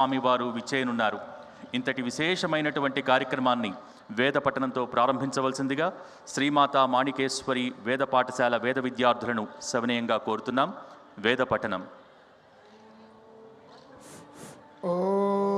స్వామివారు విచ్చేయనున్నారు. ఇంతటి విశేషమైనటువంటి కార్యక్రమాన్ని వేద పఠనంతో ప్రారంభించవలసిందిగా శ్రీమాత మాణికేశ్వరి వేద పాఠశాల వేద విద్యార్థులను సవినయంగా కోరుతున్నాం. వేద పఠనం. ఓ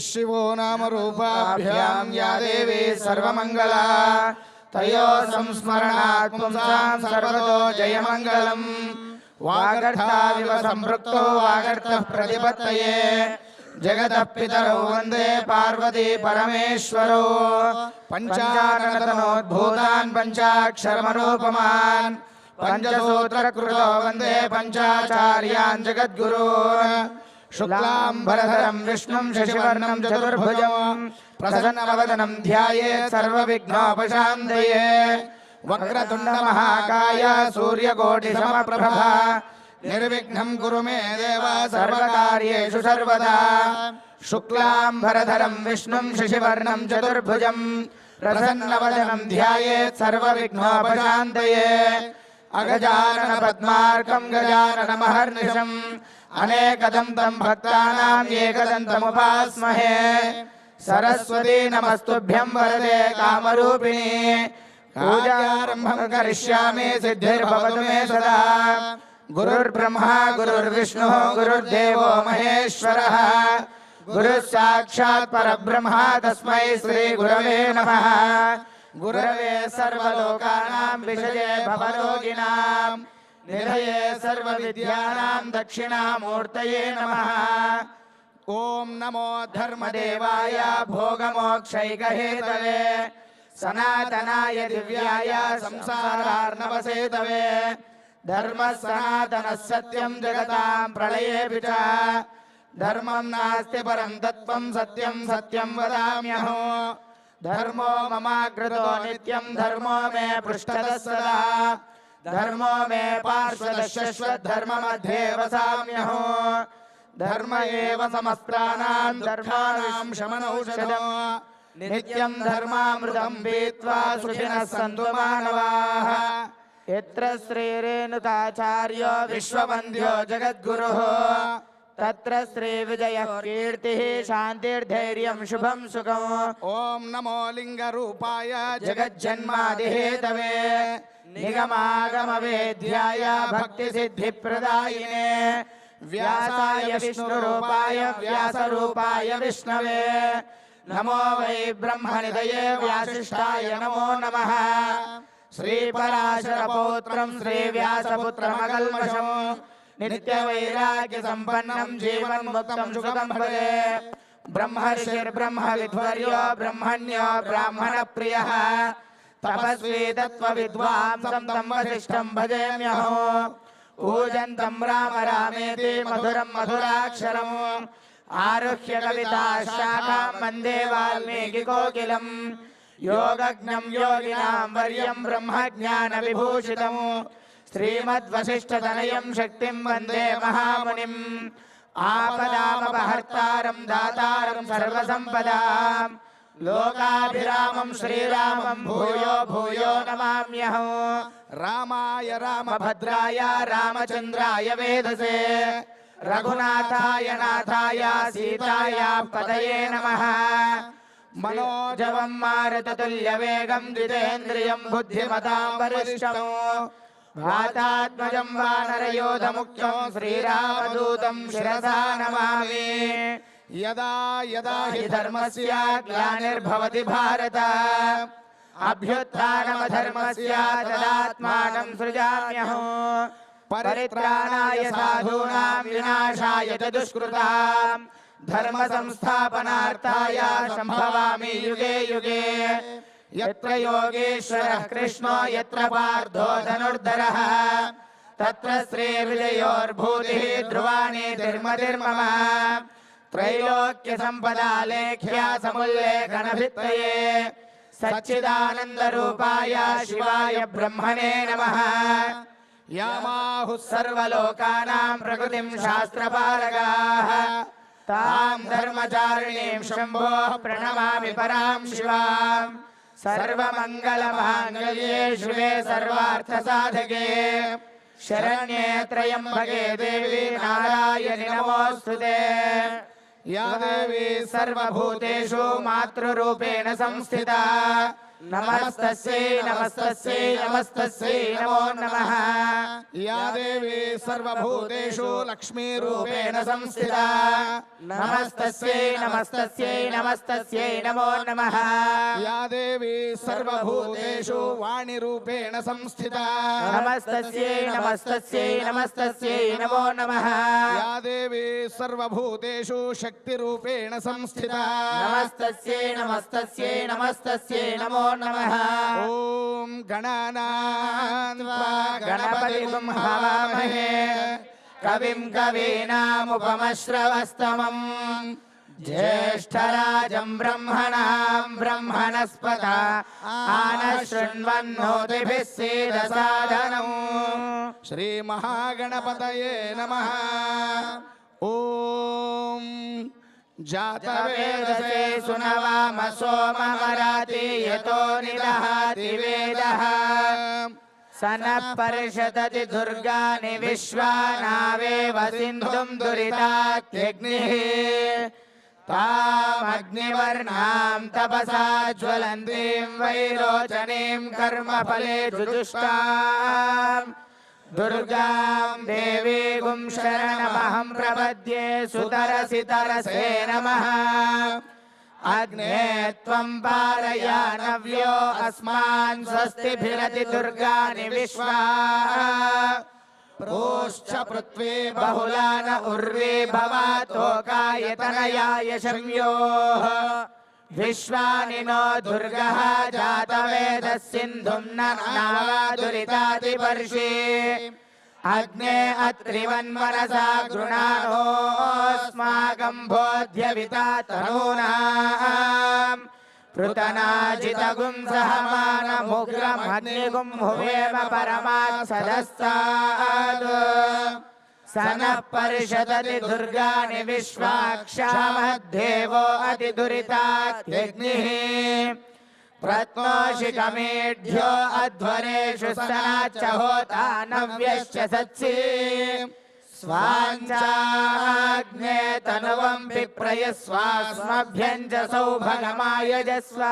शिवो नाम रूपाभ्यां या देवी सर्वमङ्गला तयो संस्मरणात् पुंसां सर्वतो जयमङ्गलम् वागर्थाविव सम्पृक्तो वागर्थः प्रतिपत्तये जगतः पितरौ वन्दे पार्वती परमेश्वरो पञ्चाननतनोद्भूतान् पञ्चाक्षरमरूपमान् पञ्चसूत्रकृतो वन्दे पञ्चाचार्यान् जगद्गुरून् शुक्लां शुक्लाम्बरधरम् विष्णुं शशिवर्णं, चतुर्भुजं। प्रसन्नवदनं ध्यायेत् सर्वविघ्नोपशान्तये। वक्रतुण्डमहाकाय सूर्यकोटिसमप्रभः। निर्विघ्नं कुरु मे देव सर्वकार्येषु सर्वदा। शुक्लां शुक्लाम्बरधरम् विष्णुं शशिवर्णं, चतुर्भुजं। प्रसन्नवदनं ध्यायेत् सर्वविघ्नोपशान्तये। अगजानन पद्मार्कम् गजाननमहर्निशम्। अनेकदन्तं भक्तानाम् एकदन्तमुपास्महे। सरस्वती नमस्तुभ्यं वरदे कामरूपिणी। पूजारम्भं करिष्यामि, सिद्धिर्भवतु मे सदा। गुरुर्ब्रह्मा, गुरुर्विष्णुः, गुरुर्देवो महेश्वरः। गुरुः साक्षात् परब्रह्मा तस्मै श्रीगुरवे नमः। गुरवे सर्वलोकानां विषये भवरोगिणां నిధయే సర్వవిద్యానాం దక్షిణామూర్తయే నమః. ఓం నమో ధర్మదేవాయ భోగమోక్షైకహేతవే. సనాతనాయ దివ్యాయ సంసారార్ణవసేతవే. ధర్మ సనాతన సత్యం జగతాం ప్రళయేపి చ ధర్మం నాస్తి పరం తత్వం సత్యం సత్యం వదామ్యహో. ధర్మో మమాగ్రతో నిత్యం ధర్మో మే పృష్టత సదా. धर्मो मे पार्श्वतः शश्वद्धर्ममध्ये वसाम्यहो धर्म एव समस्तानां धर्माणां शमनौषधो। नित्यं धर्मामृतं पीत्वा सुखिनः सन्तु मानवाः। यत्र श्रीरेणुताचार्यो विश्ववन्द्यो जगद्गुरुः। तत्र श्रीविजयः कीर्तिः शान्तिर्धैर्यं शुभं सुखम् ॐ नमो लिङ्गरूपाय जगज्जन्मादिहेतवे निगमागमवेद्याय भक्तिसिद्धिप्रदायिने। व्यासाय विष्णुरूपाय व्यासरूपाय विष्णवे। नमो वै ब्रह्मनिधये व्यासिष्ठाय नमो नमः। श्रीपराशरपौत्रं श्रीव्यासपुत्रमकल्मषम् नित्यवैराग्यसम्पन्नं जीवन्मुक्तं सुखं भजे। ब्रह्मर्षिर्ब्रह्मविध्वर्यो, ब्रह्मण्यो, ब्राह्मणप्रियः। तपस्वी तत्त्वविद्वांसं तं वसिष्ठं भजेम्यहो। पूजन्तं राम रामेति मधुरं मधुराक्षरम्। आरुह्य कविता शाखां वंदे वाल्मीकिकोकिलम् योगज्ञं योगिनां वर्यं ब्रह्मज्ञानविभूषितम्। श्रीमद्वसिष्ठतनयं शक्तिं वन्दे महामुनिम् आपदामपहर्तारं दातारं सर्वसम्पदां लोकाभिरामं श्रीरामं भूयो भूयो नमाम्यहो रामाय रामभद्राय रामचन्द्राय वेधसे रघुनाथाय नाथाय सीताय पतये नमः मनोजवं मारुततुल्यवेगं द्वितेन्द्रियं बुद्धिमतां वरिष्ठम् भातात्मजं वानरयोधमुख्यं श्रीरामदूतं शिरसा नमामि। यदा यदा हि धर्मस्य ग्लानिर्भवति भारत। अभ्युत्थानमधर्मस्य तदात्मानं सृजाम्यहो। परित्राणाय साधूनां विनाशाय च दुष्कृतां। धर्म संस्थापनार्थाय सम्भवामि युगे युगे। यत्र योगेश्वरः कृष्णो यत्र पार्थो धनुर्धरः तत्र श्रीविजयोर्भूतिः ध्रुवाणि धर्मतिर्मम त्रैलोक्यसम्पदा लेख्या समुल्लेखनभित्तये सच्चिदानन्दरूपाय शिवाय ब्रह्मणे नमः यामाहुः सर्वलोकानां प्रकृतिं शास्त्रपालकाः तां धर्मचारिणीं शम्भोः प्रणमामि परां शिवाम् सर्वमङ्गलमाङ्गल्ये शिवे सर्वार्थसाधके शरण्ये त्र्यम्बके देवी नारायणि नमोऽस्तु ते या देवी सर्वभूतेषु मातृरूपेण संस्थिता నమస్తస్యై నమస్తస్యై నమస్తస్యై నమో నమః. యా దేవి సర్వభూతేషు లక్ష్మీ రూపేణ సంస్థితా. నమస్తస్యై నమస్తస్యై నమస్తస్యై నమో నమః. యా దేవి సర్వభూతేషు వాణి రూపేణ సంస్థితా. నమస్తస్యై నమస్తస్యై నమస్తస్యై నమో నమః. యా దేవి సర్వభూతేషు శక్తి రూపేణ సంస్థితా. నమస్తస్యై నమస్తస్యై నమస్తస్యై నమో नमः ॐ गणानान्वा गणपतिं हवामहे कविं कवीनामुपमश्रवस्तमम् ज्येष्ठराजं ब्रह्मणां ब्रह्मणस्पत आनशृण्वन्नोतिभिः सीदसादनम् श्रीमहागणपतये नमः ॐ वेदसे जातवेदसे सुनवाम सोममराति यतो निदहाति वेदः स नः परिषदति दुर्गाणि विश्वानावेव सिन्धुं दुरितात्यग्निः तामग्निवर्णां तपसा ज्वलन्तीं वैरोचनीं कर्मफले जुजुष्टाम् दुर्गां देवीगुं शरणमहं प्रपद्ये सुतरसि तरसे नमः अग्ने त्वं पारयानव्यो अस्मान् स्वस्तिभिरति दुर्गाणि विश्वा प्रोश्च पृथ्वी बहुला न उर्वी भवातोकायतनयाय शम्योः विश्वानि विश्वानिनो दुर्गः जातवेदस्सिन्धुम् नावादुरितातिपर्षि अग्ने अत्रिवन्मनसा गृणानोऽस्माकम् बोध्यविता तनूनाः पृतनाजितगुम् सहमानमुग्रमग्निगुम् हुवेम परमात् स नः परिषदति दुर्गाणि विश्वाक्षामद्देवो अतिदुरितात्यग्निः प्रत्नोषिकमेढ्यो अध्वरेषु सनाच्च होता नव्यश्च सत्सि स्वाञ्चाग्ने तनुवं विप्रयस्वास्मभ्यञ्च सौभगमायजस्व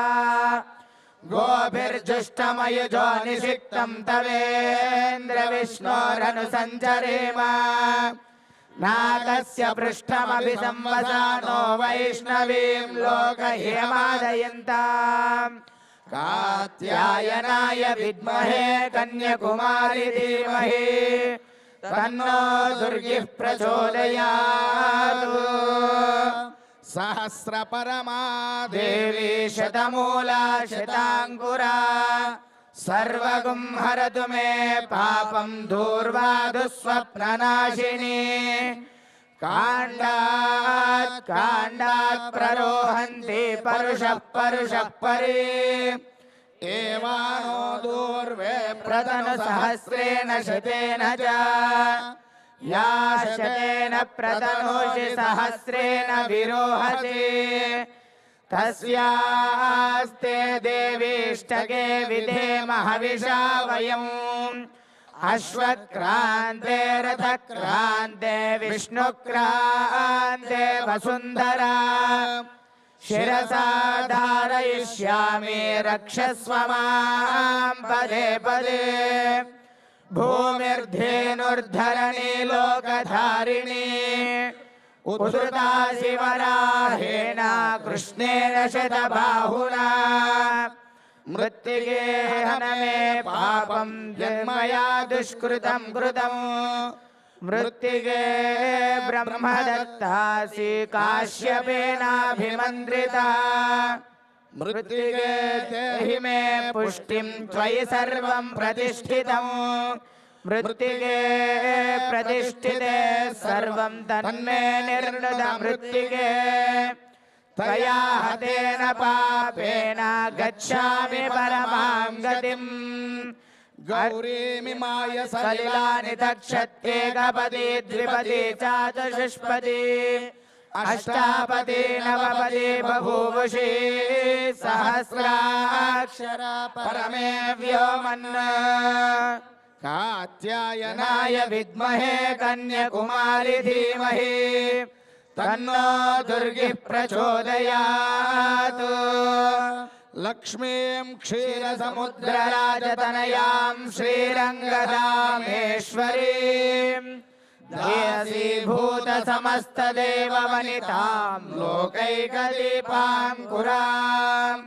गोभिर्जुष्टमयुजो निषिक्तं तवेन्द्र विष्णोरनुसञ्चरेम नागस्य पृष्ठमपि संवसानो वैष्णवीं लोकहेमादयन्ताम् कात्यायनाय विद्महे कन्यकुमारि धीमहि तन्नो दुर्गिः प्रचोदयात् सहस्रपरमा देवी शतमूला शताङ्कुरा सर्वगुं हरतु मे पापं दूर्वादुस्वप्ननाशिनी काण्डात् काण्डात् प्ररोहन्ति परुषः परुषः परि एवानो दूर्वे प्रतनुसहस्रेण शतेन च या शतेन प्रतनोषि सहस्रेण विरोहति तस्यास्ते देवीष्टके विधेम हविषा वयम् अश्वक्रान्ते रथक्रान्ते विष्णुक्रान्ते वसुन्धरा शिरसा धारयिष्यामि रक्षस्व मां पदे पदे भूमिर्धेनुर्धरणी लोकधारिणी। उद्धृता शिवराहेण कृष्णेन शतबाहुना। मृत्तिगेहन मे पापं जन्मया दुष्कृतं कृतम्। मृत्तिगे ब्रह्मदत्तासि काश्यपेनाभिमन्त्रिता मृत्तिगे देहि मे पुष्टिं त्वयि सर्वं प्रतिष्ठितम् मृत्तिगे प्रतिष्ठिते सर्वं तन्मे निर्णुत मृत्तिगे त्वया हतेन पापेन गच्छामि परमां गतिम् गौरीमिमाय सलिलानि तक्षत्येकपदी द्विपदी चाचषष्पदी अष्टापदी नवपदी बभूवुषी सहस्राक्षर परमे व्योमन् कात्यायनाय नाय विद्महे कन्यकुमारि धीमहि तन्नो दुर्गिः प्रचोदयात् लक्ष्मीं क्षीरसमुद्र रुद्रराजतनयां श्रीरङ्गदामेश्वरीम् धीयसीभूतसमस्तदेववनितां लोकैकदीपाङ्कुराम्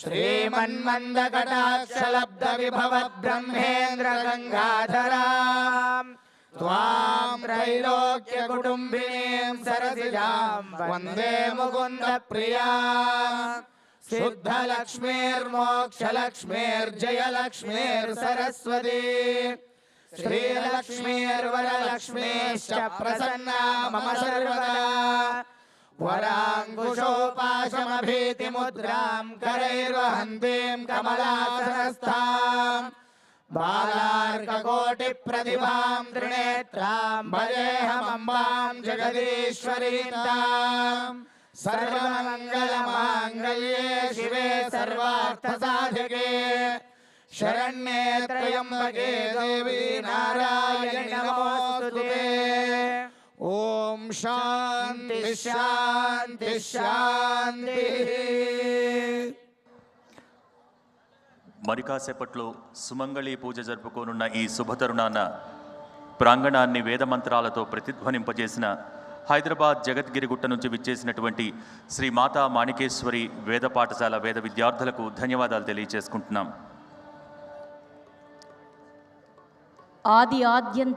श्रीमन्मन्दकटाक्षलब्धविभवद्ब्रह्मेन्द्रगङ्गाधराम् त्वां त्रैलोक्यकुटुम्बिनीं सरसिजां वन्दे मुकुन्दप्रिया शुद्धलक्ष्मीर्मोक्षलक्ष्मीर्जयलक्ष्मीर्सरस्वती श्रीलक्ष्मीर्वरलक्ष्मीश्च प्रसन्ना मम सर्वदा वराङ्कुशोपाशमभीतिमुद्रां करैर्वहन्तीं कमलासनस्थाम् बालार्ककोटिप्रतिभां त्रिनेत्रां भजेऽहमम्बां जगदीश्वरीताम् सर्वमङ्गलमाङ्गल्ये शिवे सर्वार्थसाधिके शरण्ये त्र्यम्बके देवी नारायणि नमोऽस्तु ते ॐ शान्ति शान्ति शान्ति शान्तिः మరి కాసేపట్లో సుమంగళి పూజ జరుపుకోనున్న ఈ శుభతరుణాన ప్రాంగణాన్ని వేదమంత్రాలతో ప్రతిధ్వనింపజేసిన హైదరాబాద్ జగద్గిరిగుట్ట నుంచి విచ్చేసినటువంటి శ్రీ మాతా మాణికేశ్వరి వేద పాఠశాల వేద విద్యార్థులకు ధన్యవాదాలు తెలియజేసుకుంటున్నాం ఆది ఆద్యంత